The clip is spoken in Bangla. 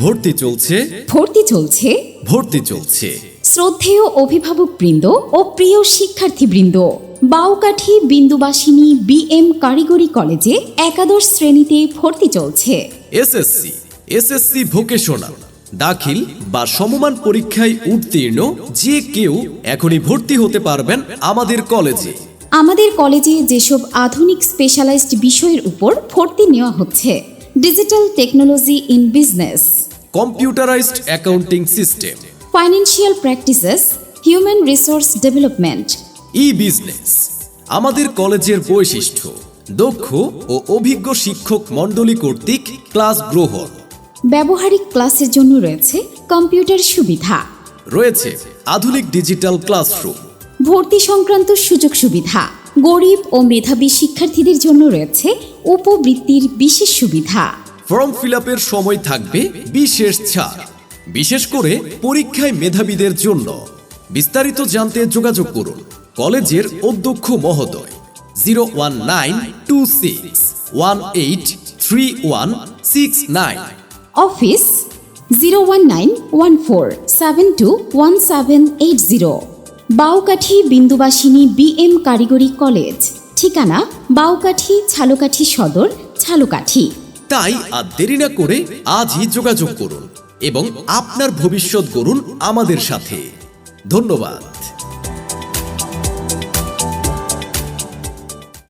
ভর্তি চলছে। ভর্তি চলছে। ভর্তি চলছে। শ্রদ্ধেয় অভিভাবকবৃন্দ ও প্রিয় শিক্ষার্থীবৃন্দ বাউকাঠি বিন্দুবাসিনী বিএম কারিগরি কলেজে একাদশ শ্রেণীতে ভর্তি চলছে। এসএসসি এসএসসি ভোকেশনাল দাখিল বা সমমান পরীক্ষায় উত্তীর্ণ যে কেউ এখনই ভর্তি হতে পারবেন আমাদের কলেজে। আমাদের কলেজে যেসব আধুনিক স্পেশালাইজড বিষয়ের উপর ভর্তি নেওয়া হচ্ছে digital technology in business. Computerized accounting system financial practices human resource development E business আমাদের কলেজের বৈশিষ্ট্য দক্ষ ও অভিজ্ঞ শিক্ষক মণ্ডলী কর্তৃক ক্লাস গ্রহণ। ব্যবহারিক ক্লাসের জন্য রয়েছে কম্পিউটার সুবিধা। রয়েছে আধুনিক ডিজিটাল ক্লাসরুম। ভর্তি সংক্রান্ত সুযোগ সুবিধা। গরিব ও মেধাবী শিক্ষার্থীদের জন্য রয়েছে উপবৃত্তির বিশেষ সুবিধা। ফর্ম ফিল সময় থাকবে বিশেষ ছাড়। বিশেষ করে পরীক্ষায় মেধাবীদের জন্য। বিস্তারিত জানতে যোগাযোগ করুন কলেজের অধ্যক্ষ মহোদয়। Zero one nine two six one eight three one six nine. Office zero one nine one four seven two one seven eight zero. Baukathi Bindubasini BM কারিগরি কলেজ। ঠিকানা বাউকাঠি ছালকাঠি সদর ছালকাঠি। তাই আর দেরি না করে আজই যোগাযোগ করুন এবং আপনার ভবিষ্যৎ করুন আমাদের সাথে। ধন্যবাদ।